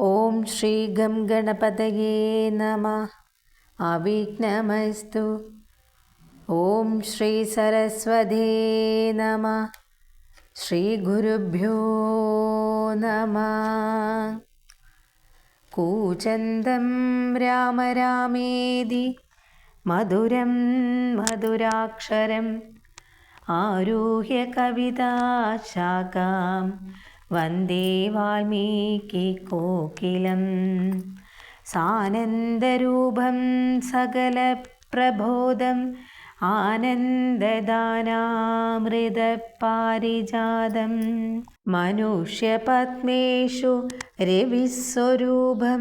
ഓം Shri gum ഗണപതയേ നമ. അവിഘ്നമസ്തു. ഓം ശ്രീ സരസ്വതേ നമ. ശ്രീ ഗുരുഭ്യോ നമ. കൂചന്തം രാമ രാമേതി. മധുരം മധുരാക്ഷരം. ആരുഹ്യ കവിതാശാഖാം വന്ദേ വാൽമീകി കോകിലം. സാനന്ദരൂപം സകല പ്രബോധം. ആനന്ദദാനാമൃതപാരിജാതം. മനുഷ്യപത്മേഷു രവിസ്വരൂപം.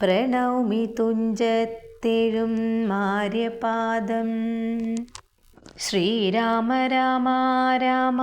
പ്രണൗമി തുഞ്ചത്തെഴും മാര്യപാദം. ശ്രീരാമ രാമ രാമ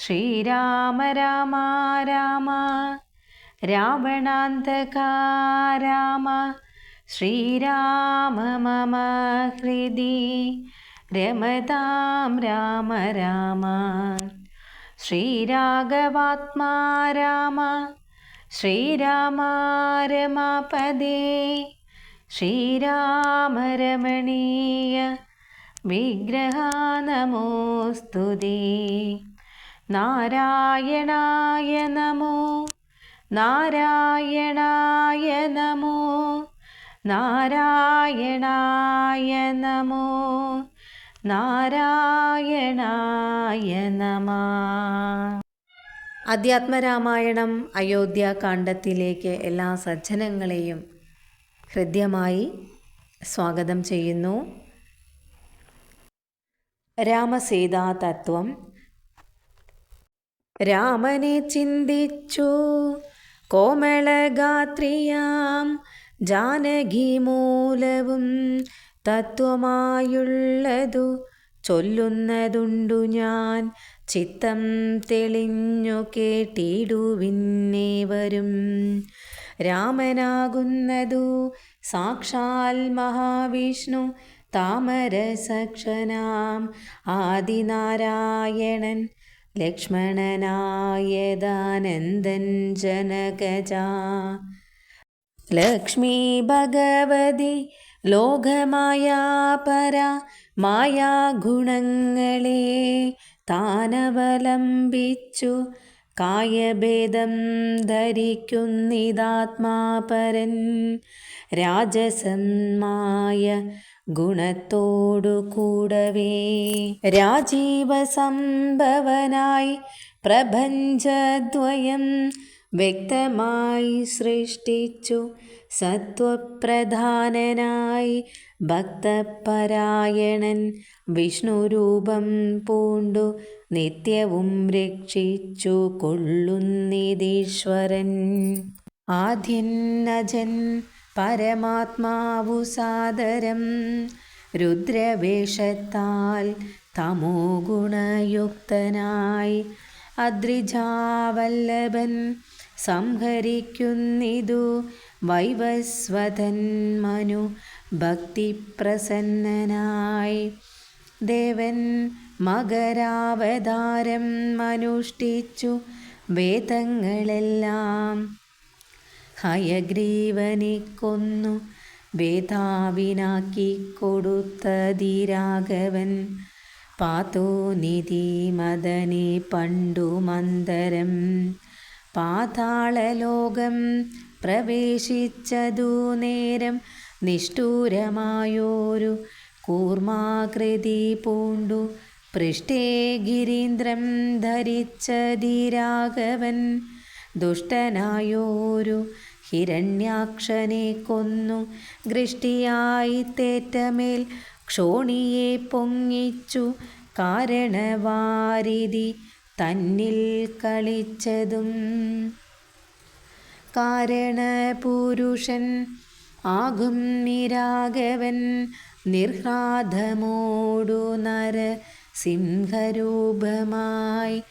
ശ്രീരാമ രാമ രാമ രാവണാന്തക രാമ ശ്രീരാമ മമ ഹൃദി രമതാം രാമ രാമ ശ്രീരാഘവാത്മാ രാമ ശ്രീരാമ രമാപദേ ശ്രീരാമരമണീയ വിഗ്രഹാ നമോസ്തുതേ നാരായണായ നമോ. നാരായണായ നമോ. നാരായണായ നമോ. നാരായണായ നമ. അധ്യാത്മരാമായണം അയോധ്യാകാന്ഡത്തിലേക്ക് എല്ലാ സജ്ജനങ്ങളെയും ഹൃദ്യമായി സ്വാഗതം ചെയ്യുന്നു. രാമസീതാ തത്വം രാമനെ ചിന്തിച്ചു. കോമളഗാത്രിയാം ജാനകി മൂലവും തത്വമായുള്ളതു ചൊല്ലുന്നതുണ്ടു ഞാൻ. ചിത്തം തെളിഞ്ഞു കേട്ടിടുവിന്നേവരും. രാമനാകുന്നതു സാക്ഷാൽ മഹാവിഷ്ണു താമരസക്ഷനാം. ആദിനാരായണൻ ലക്ഷ്മണനായദാനന്ദൻ ജനകജാ ലക്ഷ്മി ഭഗവതി മായാ മായാഗുണങ്ങളെ താനവലംബിച്ചു. കായഭേദം ധരിക്കുന്നിതാത്മാപരൻ രാജസന്മായ ഗുണത്തോടു കൂടവേ. രാജീവ സംഭവനായി പ്രപഞ്ചദ്വയം വ്യക്തമായി സൃഷ്ടിച്ചു. സത്വപ്രധാനനായി ഭക്തപരായണൻ വിഷ്ണുരൂപം പൂണ്ടു. നിത്യവും രക്ഷിച്ചു കൊള്ളുന്നിതീശ്വരൻ ആദ്യന്നജൻ പരമാത്മാവു സാദരം. രുദ്രവേഷത്താൽ തമോ ഗുണയുക്തനായി അദ്രിജാവല്ലഭൻ സംഹരിക്കുന്നിതു വൈവസ്വതൻ മനു ഭക്തിപ്രസന്നനായി. ദേവൻ മകരാവതാരം അനുഷ്ഠിച്ചു വേദങ്ങളെല്ലാം ഹയഗ്രീവനെ കൊന്നു. വേദാവിനാക്കി കൊടുത്തതിരാഘവൻ. പാതോ നിധി മദനെ പണ്ടു മന്ദരം. പാതാളലോകം പ്രവേശിച്ചതു നേരം നിഷ്ഠൂരമായോരു കൂർമാകൃതി പൂണ്ടു. പൃഷ്ടേ ഗിരീന്ദ്രം ധരിച്ചതിരാഘവൻ. ദുഷ്ടനായോരു ഹിരണ്യാക്ഷനെ കൊന്നു. ദൃഷ്ടിയായി തേറ്റമേൽ ക്ഷോണിയെ പൊങ്ങിച്ചു. കാരണവാരിധി തന്നിൽ കളിച്ചതും കാരണപുരുഷൻ ആകും നിരാഗവൻ. നിർഹ്ലാദമോടു നര സിംഹരൂപമായി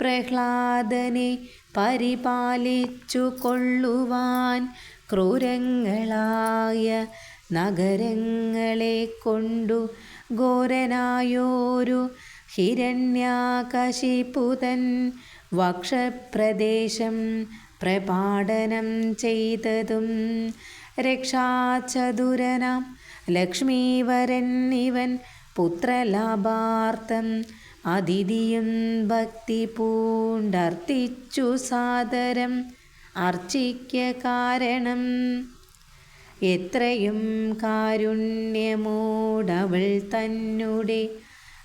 പ്രഹ്ലാദനെ പരിപാലിച്ചു കൊള്ളുവാൻ ക്രൂരങ്ങളായ നഗരങ്ങളെ കൊണ്ടു ഘോരനായോരു ഹിരണ്യാകശിപുതൻ വക്ഷപ്രദേശം പ്രപാടനം ചെയ്തതും രക്ഷാചതുരനാം ലക്ഷ്മീവരൻ ഇവൻ പുത്രലാഭാർത്ഥം അതിഥിയും ഭക്തി പൂണ്ടർത്തിച്ചു സാദരം. അർച്ചിക്ക കാരണം എത്രയും കാരുണ്യമോടവൾ തന്നുടെ.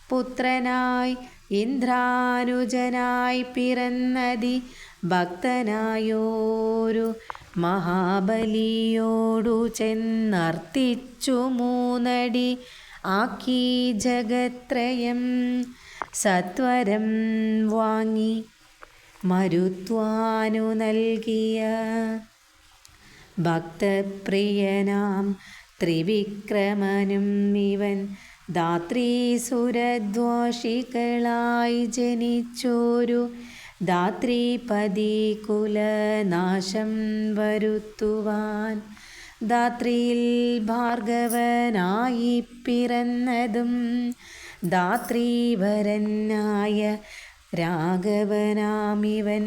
പുത്രനായി ഇന്ദ്രാനുജനായി പിറന്നതി ഭക്തനായോരു മഹാബലിയോടു ചെന്നർത്തിച്ചു മൂന്നടി. ആക്കി ജഗത്രയം സത്വരം വാങ്ങി മരുത്വാനു നൽകിയ ഭക്തപ്രിയനാം ത്രിവിക്രമനും ഇവൻ ധാത്രീസുരദ്വാഷികളായി ജനിച്ചോരു ധാത്രീപതി കുലനാശം വരുത്തുവാൻ ധാത്രിയിൽ ഭാർഗവനായി പിറന്നതും ധാത്രീവരനായ രാഘവനാമിവൻ.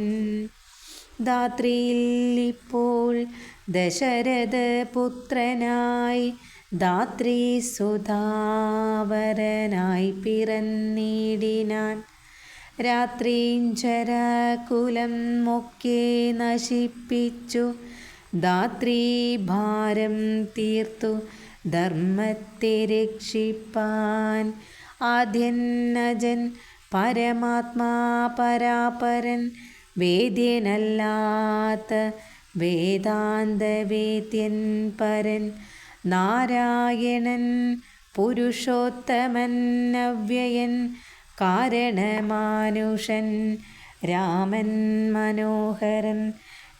ദാത്രിയിൽ ഇപ്പോൾ ദശരഥ പുത്രനായി ദാത്രി സുധാവരനായി പിറന്നീടിനാൻ രാത്രീഞ്ചരകുലം മൊക്കെ നശിപ്പിച്ചു. ദാത്രി ഭാരം തീർത്തു. ധർമ്മത്തെ രക്ഷിപ്പാൻ ആദ്യന്നജൻ പരമാത്മാ പരാപരൻ വേദ്യനല്ലാത്ത വേദാന്തവേദ്യൻ പരൻ നാരായണൻ പുരുഷോത്തമൻ അവ്യയൻ കാരണമാനുഷൻ രാമൻ മനോഹരൻ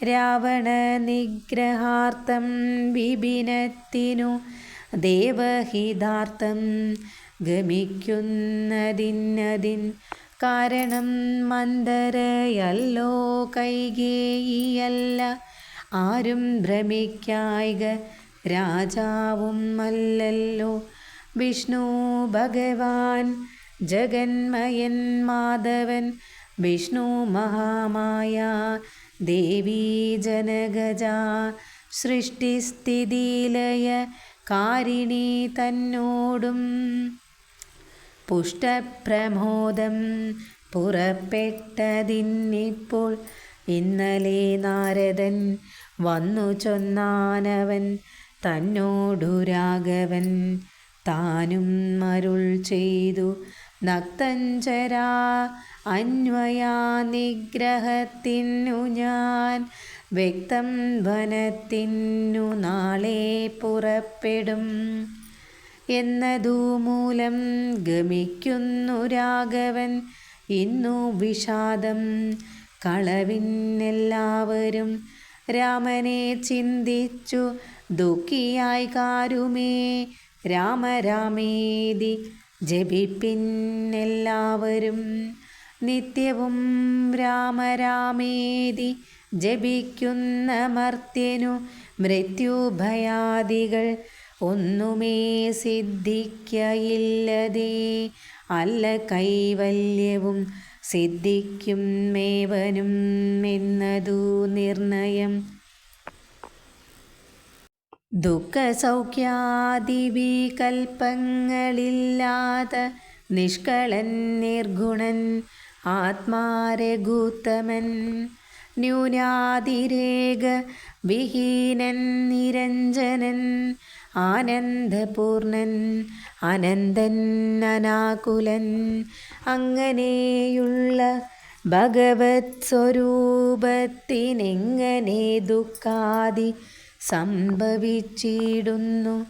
രാവണ നിഗ്രഹാർത്ഥം വിപിനത്തിനു ദേവഹിതാർത്ഥം ഗമിക്കുന്നതിന്നതിൻ കാരണം മന്ദരയല്ലോ കൈകേയിയല്ല. ആരും ഭ്രമിക്കായിക രാജാവും അല്ലല്ലോ. വിഷ്ണു ഭഗവാൻ ജഗന്മയൻ മാധവൻ വിഷ്ണു മഹാമായ ദേവീ ജനഗജ സൃഷ്ടിസ്ഥിതിലയ കാരിണി തന്നോടും പുഷ്ടപ്രമോദം പുറപ്പെട്ടതിന്നിപ്പോൾ ഇന്നലെ നാരദൻ വന്നു ചൊന്നാനവൻ തന്നോടു രാഘവൻ താനും മരുൾ ചെയ്തു. നക്തഞ്ചരാ അന്വയാ നിഗ്രഹത്തിനു ഞാൻ വ്യക്തം വനത്തിനു നാളെ പുറപ്പെടും. എന്നതു മൂലം ഗമിക്കുന്നു രാഘവൻ. ഇന്നു വിഷാദം കളവിനെല്ലാവരും രാമനെ ചിന്തിച്ചു. ദുഃഖിയായി കാരുമേ രാമരാമേതി ജപിപ്പിന്നെല്ലാവരും. നിത്യവും രാമരാമേതി ജപിക്കുന്ന മർത്യനു മൃത്യുഭയാദികൾ ഒന്നുമേ സിദ്ധിക്കയില്ലതേ. അല്ല കൈവല്യവും സിദ്ധിക്കും മേവനും എന്നതു നിർണയം. ദുഃഖസൗഖ്യാദിവികൽപ്പങ്ങളില്ലാത്ത നിഷ്കളൻ നിർഗുണൻ ആത്മാരഘൂത്തമൻ ന്യൂനാതിരേക വിഹീനൻ നിരഞ്ജനൻ ആനന്ദപൂർണൻ അനന്തൻ അനാകുലൻ അങ്ങനെയുള്ള ഭഗവത് സ്വരൂപത്തിനെങ്ങനെ ദുഃഖാദി സംഭവിച്ചിടുന്നു?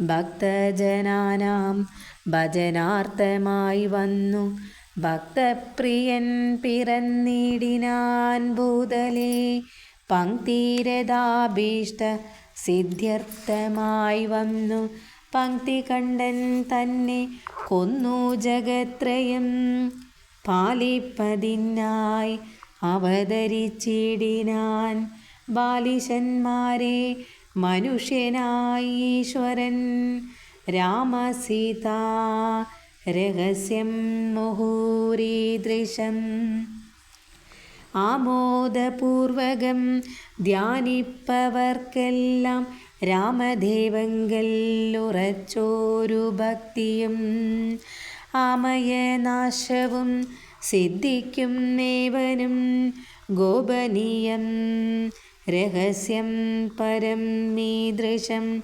ഭക്തജനാനാം ഭജനാർത്ഥമായി വന്നു. ഭക്തപ്രിയൻ പിറന്നിടിനാൻ ഭൂതലേ പങ്ക്തിരഥാഭീഷ്ട സിദ്ധ്യർത്ഥമായി വന്നു. പങ്ക്തി കണ്ടൻ തന്നെ കൊന്നു ജഗത്രയം. പാലിപ്പതിനായി അവതരിച്ചിടിനാൻ ബാലിശന്മാരെ മനുഷ്യനായി ഈശ്വരൻ. രാമസീത രഹസ്യം മുഹൂരീദൃശം. ആമോദപൂർവകം ധ്യാനിപ്പവർക്കെല്ലാം രാമദേവങ്കല്ലുറച്ചോരു ഭക്തിയും. ആമയനാശവും സിദ്ധിക്കും നേവനും ഗോപനീയം. രഹസ്യം പരം മീദൃശം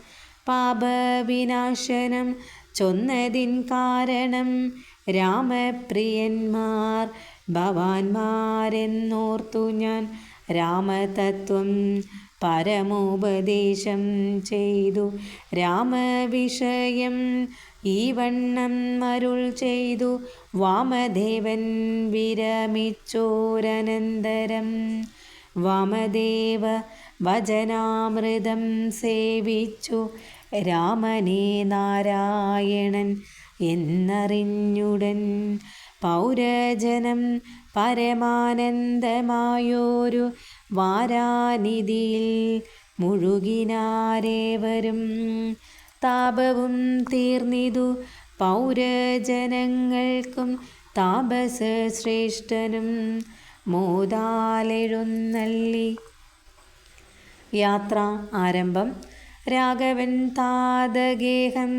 പാപവിനാശനം ചൊന്നതിൻ കാരണം രാമപ്രിയന്മാർ ഭവാന്മാരെന്നോർത്തു ഞാൻ രാമതത്വം പരമോപദേശം ചെയ്തു. രാമവിഷയം ഈ വണ്ണം മരുൾ ചെയ്തു. വാമദേവൻ വിരമിച്ചോരനന്തരം വാമദേവ വചനാമൃതം സേവിച്ചു. രാമനെ നാരായണൻ എന്നറിഞ്ഞുടൻ പൗരജനം പരമാനന്ദമായോരു വാരാനിധിയിൽ മുഴുകിനാരേവരും താപവും തീർന്നിതു പൗരജനങ്ങൾക്കും താപസ ശ്രേഷ്ഠനും മോതാലെഴുന്നള്ളി യാത്ര ആരംഭം രാഘവൻ താതഗേഹം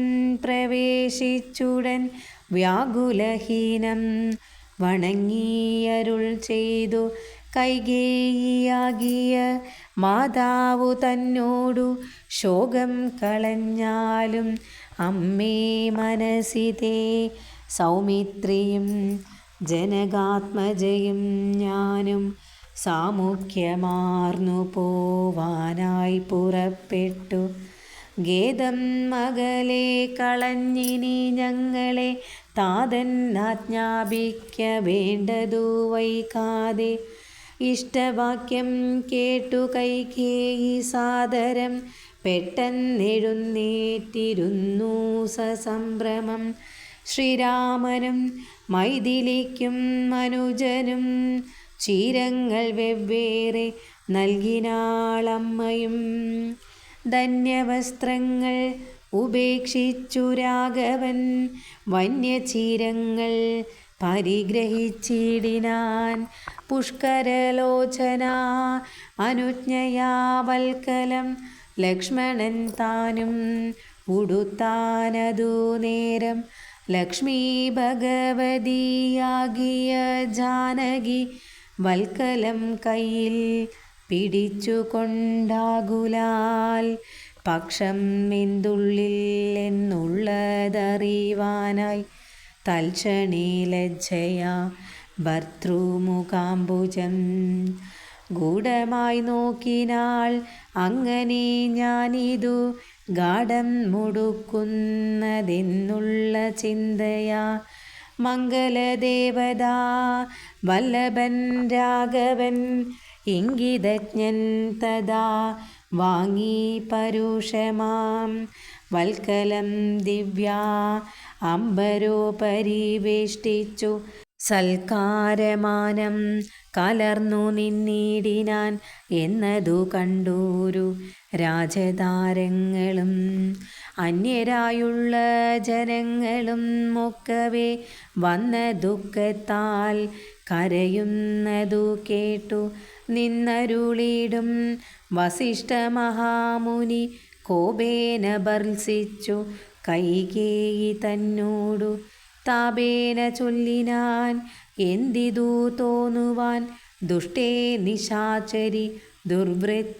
പ്രവേശിച്ചുടൻ വ്യാകുലഹീനം വണങ്ങിയരുൾ ചെയ്തു കൈകേയിയാകിയ മാതാവു തന്നോടു ശോകം കളഞ്ഞാലും അമ്മേ മനസ്സിതേ സൗമിത്രിയും ജനകാത്മജയും ഞാനും സാമുഖ്യമാർന്നു പോവാനായി പുറപ്പെട്ടു. ഗേദം മകളെ കളഞ്ഞിനി ഞങ്ങളെ താതൻ ആജ്ഞാപിക്ക വേണ്ടതു വൈകാതെ. ഇഷ്ടവാക്യം കേട്ടു കൈകേയി സാദരം. പെട്ടെന്നെഴുന്നേറ്റിരുന്നു സസംഭ്രമം. ശ്രീരാമനും മൈഥിലിക്കും മനുജനും ചീരങ്ങൾ വെവ്വേറെ നൽകിനാളമ്മയും. ധന്യവസ്ത്രങ്ങൾ ഉപേക്ഷിച്ചു രാഘവൻ വന്യചീരങ്ങൾ പരിഗ്രഹിച്ചിടിനാൻ. പുഷ്കരലോചന അനുജ്ഞയാവൽക്കലം ലക്ഷ്മണൻ താനും ഉടുത്താനതു നേരം. ലക്ഷ്മി ഭഗവതിയാകിയ ജാനകി വൽക്കലം കയ്യിൽ പിടിച്ചുകൊണ്ടാകുലാൽ പക്ഷം എന്തുള്ളിൽ എന്നുള്ളതറിയുവാനായി തൽക്ഷണേ ലജ്ജയ ഭർത്തൃമുഖാംബുജം. ഗൂഢമായി നോക്കിനാൾ അങ്ങനെ ഞാനിതു ഗാഠം മുടുക്കുന്നതെന്നുള്ള ചിന്തയാ മംഗലദേവത വല്ലഭൻ രാഘവൻ ഇംഗിതജ്ഞൻ തദാ വാങ്ങി പരുഷമാം. വൽക്കലം ദിവ്യ അംബരോ പരിവേഷ്ടിച്ചു സൽക്കാരമാനം കലർന്നു നിന്നിടിനാൻ എന്നതു കണ്ടൂരു രാജതാരങ്ങളും. അന്യരായുള്ള ജനങ്ങളും ഒക്കവേ വന്ന ദുഃഖത്താൽ കരയുന്നതു കേട്ടു. നിന്നരുളിടും വസിഷ്ഠ മഹാമുനി കോപേന ഭർസിച്ചു. കൈകേയി തന്നോടു താപേന ചൊല്ലിനാൻ എന്തിതു തോന്നുവാൻ ദുഷ്ടേ നിശാചരി ദുർവൃത്തമാനസേ.